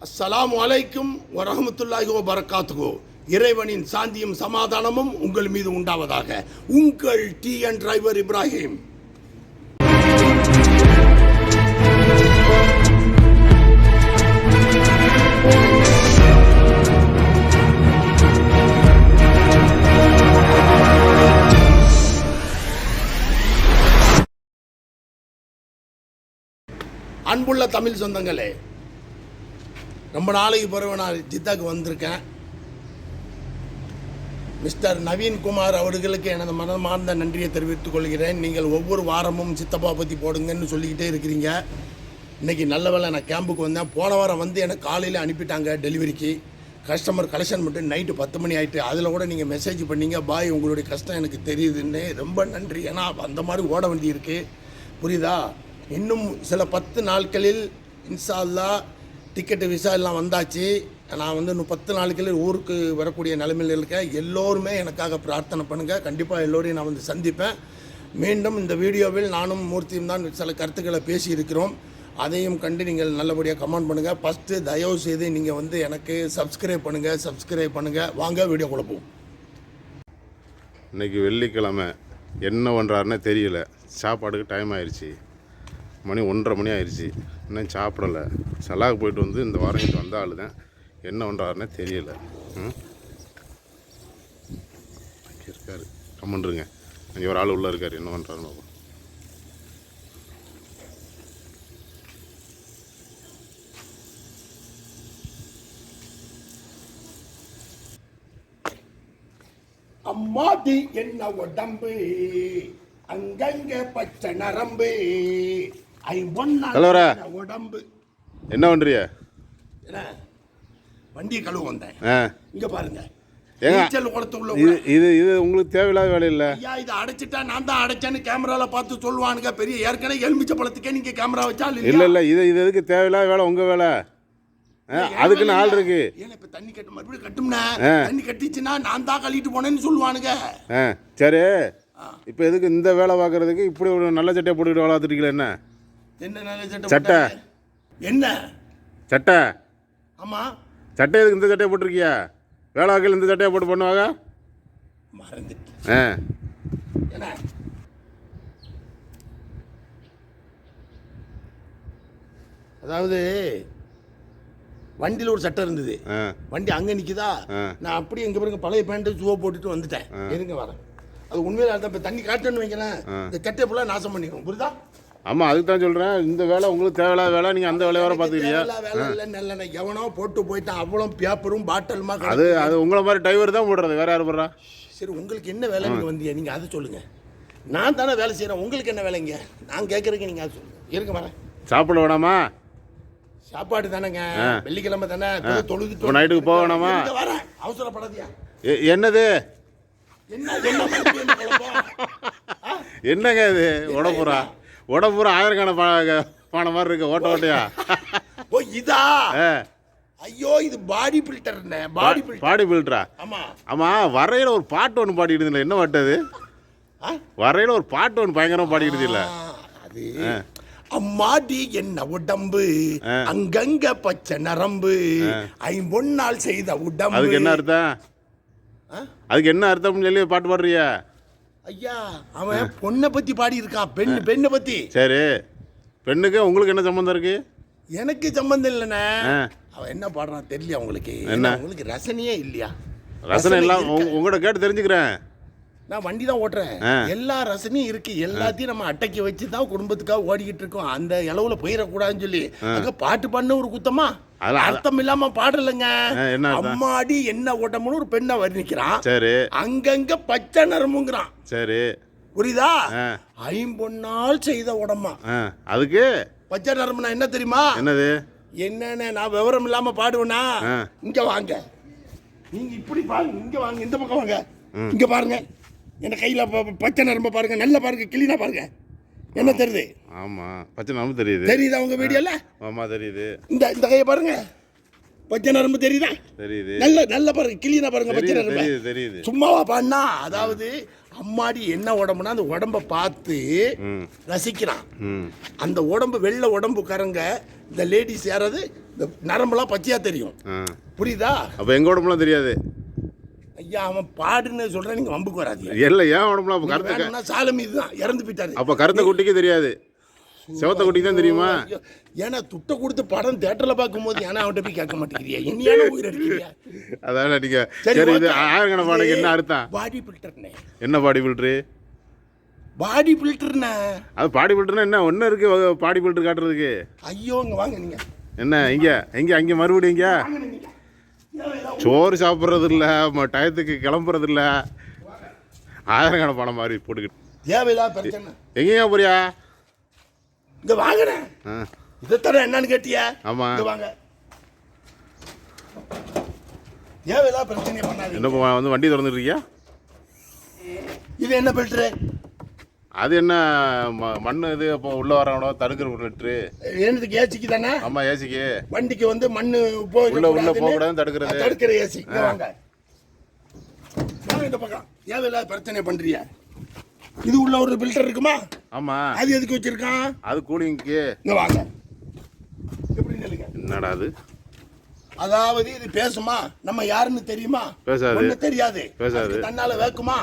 அஸ்ஸலாமு அலைக்கும் வரஹ்மத்துல்லாஹி வபரகாத்துஹு இறைவனின் சாந்தியும் சமாதானமும் உங்கள் மீது உண்டாவதாக. உங்கள் டி என் டிரைவர் இப்ராஹிம். அன்புள்ள தமிழ் சொந்தங்களே ரொம்ப நாளைக்கு பிறகு நான் ஜித்தாக்கு வந்திருக்கேன். மிஸ்டர் நவீன்குமார் அவர்களுக்கு எனது மனமார்ந்த நன்றியை தெரிவித்துக் கொள்கிறேன். நீங்கள் ஒவ்வொரு வாரமும் சித்தப்பா பற்றி போடுங்கன்னு சொல்லிக்கிட்டே இருக்கிறீங்க. இன்னைக்கு நல்ல வேலை நான் கேம்புக்கு வந்தேன். போன வாரம் வந்து எனக்கு காலையில் அனுப்பிட்டாங்க டெலிவரிக்கு. கஸ்டமர் கலெக்ஷன் மட்டும் நைட்டு பத்து மணி ஆயிட்டு. அதில் கூட நீங்கள் மெசேஜ் பண்ணீங்க. பாய் உங்களுடைய கஷ்டம் எனக்கு தெரியுதுன்னு ரொம்ப நன்றி. ஏன்னா அந்த மாதிரி ஓட வேண்டியிருக்கு. புரியுதா? இன்னும் சில பத்து நாட்களில் இன்ஷா டிக்கெட்டு விசா எல்லாம் வந்தாச்சு. நான் வந்து இன்னும் பத்து நாளைக்குள்ள ஊருக்கு வரக்கூடிய நிலைமையில் இருக்கேன். எல்லோருமே எனக்காக பிரார்த்தனை பண்ணுங்கள் கண்டிப்பாக எல்லோரையும் நான் வந்து சந்திப்பேன். மீண்டும் இந்த வீடியோவில் நானும் மூர்த்தியும் தான் சில கருத்துக்களை பேசியிருக்கிறோம். அதையும் கண்டு நீங்கள் நல்லபடியாக கமெண்ட் பண்ணுங்கள் ஃபஸ்ட்டு தயவு செய்து நீங்கள் வந்து எனக்கு சப்ஸ்கிரைப் பண்ணுங்கள் சப்ஸ்கிரைப் பண்ணுங்கள் வாங்க வீடியோ கொடுப்போம் இன்னைக்கு வெள்ளிக்கிழமை. என்ன பண்ணுறாருன்னே தெரியல. சாப்பாடுக்கு டைம் ஆயிடுச்சு மணி ஒன்றரை மணி ஆயிடுச்சு. இன்னும் சாப்பிடலை. செலாவுக்கு போயிட்டு வந்து இந்த வாரம் இங்கே வந்த ஆள் தான் என்ன பண்ணுறாருன்னே தெரியல. இருக்காரு. கம்மன்றுங்க அங்கே ஒரு ஆள் உள்ளே இருக்கார். என்ன பண்ணுறாருன்னு பார்ப்போம். அம்மாடி என்ன உடம்பு? அங்கங்க பச்சை நரம்பு. தலைவரே. உடம்பு. என்ன பண்ணுறிய என்ன? வண்டியை கழுவ வந்தேன். இங்க பாருங்க. இது இது உங்களுக்கு தேவையில்லாத வேலை இல்லை. ஐயா இதை அடைச்சிட்டா நான் தான் அடைச்சேன்னு கேமரால பார்த்து சொல்லுவானுங்க. பெரிய ஏற்கனவே எலுமிச்ச பழத்துக்கே நீங்க கேமரா வச்சா இல்லை இல்லை இது இது எதுக்கு தேவையில்லாத வேலை உங்கள் வேலை? அதுக்குன்னு ஆள் இருக்கு. ஏன்னா இப்ப தண்ணி கட்டு மறுபடியும் கட்டும்னா. தண்ணி கட்டிச்சுன்னா நான் தான் கழிட்டு போனேன்னு சொல்லுவானுங்க. சரி. இப்போ எதுக்கு இந்த வேலை பார்க்கறதுக்கு இப்படி ஒரு நல்ல சட்டையை போட்டுக்கிட்டு வேலை பார்த்துட்டீங்களா என்ன? என்ன சட்டை சட்டை. என்ன? சட்டை. ஆமா. சட்டை எதுக்கு இந்த சட்டையை போட்டிருக்கியா? வேலை வாக்கில் இந்த சட்டையை போட்டு பண்ணுவாங்க? மறந்துட்டு ஆ. என்ன? அதாவது வண்டியில் ஒரு சட்டை இருந்தது. வண்டி அங்கே நிற்குதா. நான் அப்படியே இங்கே பாருங்க பழைய பேண்ட்டு ஜூவை போட்டுட்டு வந்துட்டேன். இருங்க வரேன். அது உண்மையில இப்போ தண்ணி காட்டுன்னு வைங்களேன். இந்த சட்டையை ஃபுல்லாக நாசம் பண்ணிடும் புரியுதா? ஆமாம் அதுக்கு தான் சொல்கிறேன் இந்த வேலை உங்களுக்கு தேவையில்லாத வேலை நீங்கள் அந்த வேலையை வர பார்த்துக்கிறியா வேலை இல்லை எவனோ போட்டு போயிட்டான் அவ்வளோ பேப்பரும் பாட்டலுமா அது அது உங்களை மாதிரி டிரைவர் தான் போடுறது. வேற யார் போடுறா? சரி உங்களுக்கு என்ன வேலை நீங்கள் வந்தீங்க? நீங்கள் அதை சொல்லுங்கள் நான் தானே வேலை செய்கிறேன் உங்களுக்கு என்ன வேலைங்க? நான் கேட்குறதுக்கு நீங்கள் அதை சொல்லுங்கள் இருங்க வரேன். சாப்பிட வேணாமா? சாப்பாடு தானேங்க. வெள்ளிக்கிழமை தானே. தொழுது நைட்டுக்கு போக வேணாமா? வரேன். அவசரப்படாதியா என்னது? என்னங்க இது? உடம்புறா உடம்புறா ஆயிரக்கான பா பானை மாதிரி இருக்கு. ஓட்ட ஓட்டையா? ஓ இதா? ஐயோ இது பாடி பில்டர்னே பாடி பில்டர் பாடி பில்டரா ஆமா. ஆமாம் வரையில் ஒரு பாட்டு ஒன்று பாடிக்கிட்டு என்ன பாட்டு அது? வரையில் ஒரு பாட்டு ஒன்று பயங்கரமாக பாடிக்கிட்டு ஆ, அது அம்மாடி என்ன உடம்பு. அங்கங்க பச்சை நரம்பு. ஐம்பொன்னால் செய்த உடம்பு. அதுக்கு என்ன அர்த்தம்? அதுக்கு என்ன அர்த்தம்னு சொல்லி பாட்டு பாடுறியா? ஐயா அவன் பொண்ணை பத்தி பாடி இருக்கான் பெண் பெண்ணை பத்தி? சரி. பெண்ணுக்கு உங்களுக்கு என்ன சம்மந்தம் இருக்கு? எனக்கு சம்பந்தம் இல்லைண்ணே. அவன் என்ன பாடுறான் தெரியல உங்களுக்கு? என்ன? உங்களுக்கு ரசனையே இல்லையா? ரசனை எல்லாம் இருக்கு. உங்க- உங்கள்கிட்ட கேட்டு தெரிஞ்சுக்கிறேன். நான் வண்டி தான் ஓட்டுறேன். எல்லா ரசனையும் இருக்கு. எல்லாத்தையும் நம்ம அட்டைக்கு வச்சு தான் குடும்பத்துக்காக ஓடிக்கிட்டு இருக்கோம். அந்த இளவுல போயிடக்கூடாதுன்னு சொல்லி அங்க பாட்டு பண்ண ஒரு குத்தமா? அர்த்தம் இல்லாம பாடலைங்க? அம்மாடி என்ன ஓட்டம்னு ஒரு பெண்ணை வர்ணிக்கிறான் சரி. அங்கங்க பச்சை நரம்புங்கிறான். சரி. புரியுதா? ஐம்பொன்னால் செய்த உடம்பா அதுக்கு? பச்சை நரம்புனா என்ன தெரியுமா? என்னது? என்னன்னு நான் விவரம் இல்லாம பாடுவேனா. இங்க வாங்க. நீங்க இப்படி பாருங்க. இங்க வாங்க. இந்த பக்கம் வாங்க. இங்க பாருங்க. என்ன கையில பச்சை நரம்ப பாருங்க நல்ல பாருங்க கிளீனா பாருங்க. என்ன தெரியுது? ஆமாம் பச்சை நமக்கு தெரியுது. தெரியுதா உங்க வீடியோல? ஆமாம் தெரியுது. இந்த இந்த கையை பாருங்க. பச்சை நரம்பு தெரியுதா? தெரியுது. நல்ல நல்ல பாருங்க கிளீனா பாருங்க பச்சை நரம்பு. தெரியுது சும்மாவா பண்ணா அதாவது அம்மாடி என்ன உடம்புனா அந்த உடம்ப பார்த்து ரசிக்கிறான். அந்த உடம்பு வெள்ளை உடம்புக்காரங்க இந்த லேடிஸ் யாராவது இந்த நரம்பெல்லாம் பச்சையா தெரியும். புரியுதா? அப்போ எங்கள் உடம்புலாம் தெரியாது? ஐயா அவன் பாடுன்னு சொல்றேன் நீங்க வம்புக்கு வராதீங்க. இல்லை ஏன் உடம்புலாம் அப்போ கருத்த சாலம் இதுதான் இறந்து போயிட்டாரு. அப்போ கருத்த குட்டிக்கு தெரியாது. சிவத்த குட்டிக்கு தான் தெரியுமா ஏன்னா துட்டை கொடுத்து படம் தேட்டர்ல பார்க்கும்போது ஏன்னா அவன்கிட்ட போய் கேட்க மாட்டேங்கிறியா. என்னையான உயிர் அடிக்கிறியா. அதான் நீங்கள் சரி, இது okay. ஆயிரங்கண பாடைக்கு என்ன அர்த்தம்? பாடி பில்டர்னே என்ன பாடி பில்ட்ரு பாடி பில்டர்னே அது பாடி பில்டர்னா என்ன? ஒன்றும் இருக்குது பாடி பில்டர் காட்டுறதுக்கு. ஐயோ இங்க வாங்க நீங்க. என்ன இங்கே எங்கே அங்கே மறுபடியும் இங்கே? சோறு சாப்பிட்றது இல்லை டயத்துக்கு கிளம்புறது இல்லை ஆயிரக்கண பணம் மாதிரி போட்டுக்கிட்டு. தேவையில்லாத பிரச்சனை. எங்கேங்க போறியா? இங்க வாங்கினேன் ஆ. இதைத்தர என்னன்னு கேட்டியா? ஆமா. இங்க வாங்க. தேவையில்லாத பிரச்சனை பண்ணாதீங்க. என்ன வந்து வண்டி இருக்கியா? இது என்ன பில்டரு அது என்ன மண் இது இப்போ உள்ள வரவனோ தடுக்கிற லிட்ரு என்னதுக்கு ஏசிக்கு தானே? ஆமாம் ஏசிக்கு. வண்டிக்கு வந்து மண்ணு போய் உள்ள உள்ள போகக்கூடாதுன்னு தடுக்கிறது. தடுக்கிற ஏசி. வாங்க. இந்த பக்கம். தேவையில்லாத பிரச்சனை பண்றியா இது உள்ள ஒரு பில்டர் இருக்குமா? ஆமாம் அது எதுக்கு வச்சிருக்கான்? அது கூலிங்க்கு இங்க வாங்க. எப்படி என்னடா அது? அதாவது இது பேசுமா? நம்ம யாருன்னு தெரியுமா? பேசாது. தெரியாது. பேசாது. தன்னால வேக்குமா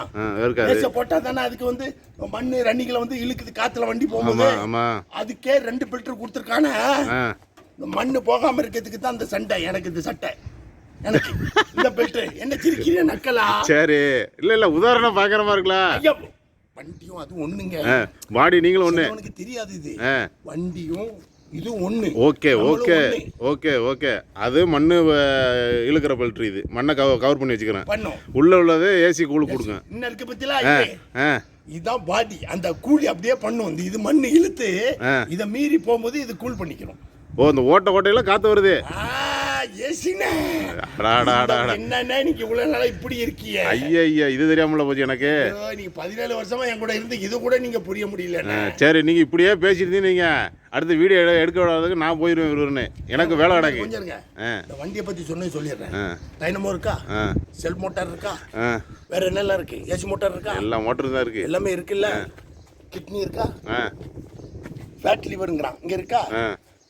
பேச போட்டா தானே அதுக்கு வந்து மண்ணு ரன்னிங்ல வந்து இழுக்குது காத்துல வண்டி போகும்போது. அதுக்கே ரெண்டு பில்டர் கொடுத்துருக்கானே. மண்ணு போகாம இருக்கிறதுக்கு தான் அந்த சண்டை எனக்கு இந்த சட்டை. எனக்கு இந்த பெல்ட் என்ன சிரிக்கிறீங்க நக்கலா? சரி. இல்லை இல்லை உதாரணம் பார்க்குற மாதிரி இருக்கலாம் வண்டியும் அது ஒண்ணுங்க. பாடி நீங்களும் ஒன்று உனக்கு தெரியாது இது. வண்டியும் இது ஒண்ணு. Okay okay. Okay okay. அது மண் இழுக்கிற பெல்ட்ரி இது. மண்ணை கவர் கவர் பண்ணி வச்சுக்கிறேன். பண்ணோம். உள்ள உள்ளது ஏசி கூழ் கொடுங்க. இன்னும் இருக்க ஆ இதுதான் பாடி அந்த கூலி அப்படியே பண்ணும். இந்த இது மண்ணு இழுத்து. இத மீறி போகும்போது இது கூல் பண்ணிக்கணும் ஓ இந்த ஓட்ட ஓட்டையில காத்து வருது. என்னன்னா நீங்க இவ்வளவு நாளா இப்படி இருக்கீங்க ஐயா ஐயா இது தெரியாமல போச்சு எனக்கு. நீங்க பதினேழு வருஷமா என் கூட இருந்து இது கூட நீங்க புரிய முடியல சரி நீங்க இப்படியே பேசிட்டு நீங்க அடுத்த வீடியோ எடு எடுக்க விடாததுக்கு நான் போயிடுவேன் விருன்னு எனக்கு வேலை கிடக்கு இந்த வண்டியை பத்தி சொன்னே சொல்லிடுறேன். டைனமோ இருக்கா? செல் மோட்டார் இருக்கா? வேற என்னெல்லாம் இருக்கு? ஏசி மோட்டார் இருக்கா? எல்லா மோட்டரும் தான் இருக்கு. எல்லாமே இருக்குல்ல? கிட்னி இருக்கா? ஃபேட் லிவருங்கிறான் இங்க இருக்கா?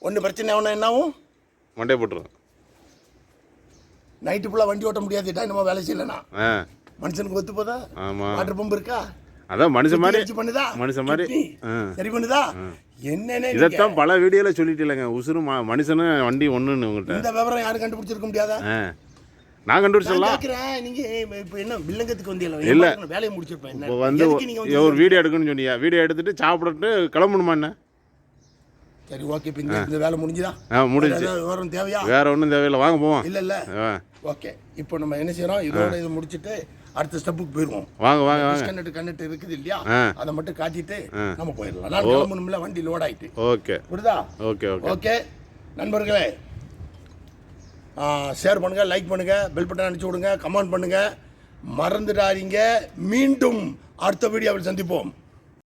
ஒன்று பிரச்சனை ஆகணும் என்னாகும் மண்டே போட்டுரும். நைட்டு ஃபுல்லாக வண்டி ஓட்ட முடியாது. டைனமோ வேலை செய்யலனா ஆ. மனுஷனுக்கு ஒத்து போதா வாட்டர் பம்ப் இருக்கா? அதான் மனுஷன் மாதிரி. பண்ணுதா? மனுஷன் மாதிரி. சரி பண்ணுதா? என்னன்னு இதைத்தான் பல வீடியோவில் சொல்லிட்டு இல்லைங்க உசுறு மனுஷனும் வண்டி ஒன்றுன்னு உங்கள்கிட்ட இந்த விவரம் யாரும் கண்டுபிடிச்சிருக்க முடியாதா? நான் கண்டுபிடிச்சிடலாம். நீங்க இப்போ என்ன வில்லங்கத்துக்கு இல்ல. வந்தீங்களா வேலையை முடிச்சிருப்பேன். இப்போ வந்து ஒரு வீடியோ எடுக்கணும்னு சொன்னியா வீடியோ எடுத்துட்டு சாப்பிட்டுட்டு கிளம்பணுமா என்ன? சரி ஓகே இப்போ இந்த வேலை முடிஞ்சுதா? ஆ முடிஞ்சு ஏதாவது விவரம் தேவையா? வேற ஒன்றும் தேவையில்லை. வாங்க போவோம். இல்ல இல்ல. ஓகே. இப்போ நம்ம என்ன செய்யறோம் இதோட இது முடிச்சிட்டு அடுத்த ஸ்டெப்புக்கு போயிருவோம். வாங்க வாங்க வாங்க. டிஸ்கனெக்ட் கனெக்ட் இருக்குது இல்லையா. அதை மட்டும் காட்டிட்டு நம்ம போயிடலாம். நான் கிளம்பணும்ல வண்டி லோட் ஆயிட்டு. ஓகே. புரியுதா? Okay okay. ஓகே. நண்பர்களே ஷேர் பண்ணுங்க லைக் பண்ணுங்க பெல் பட்டன் அடிச்சு விடுங்க கமெண்ட் பண்ணுங்க. மறந்துடாதீங்க. மீண்டும் அடுத்த வீடியோவில் சந்திப்போம்.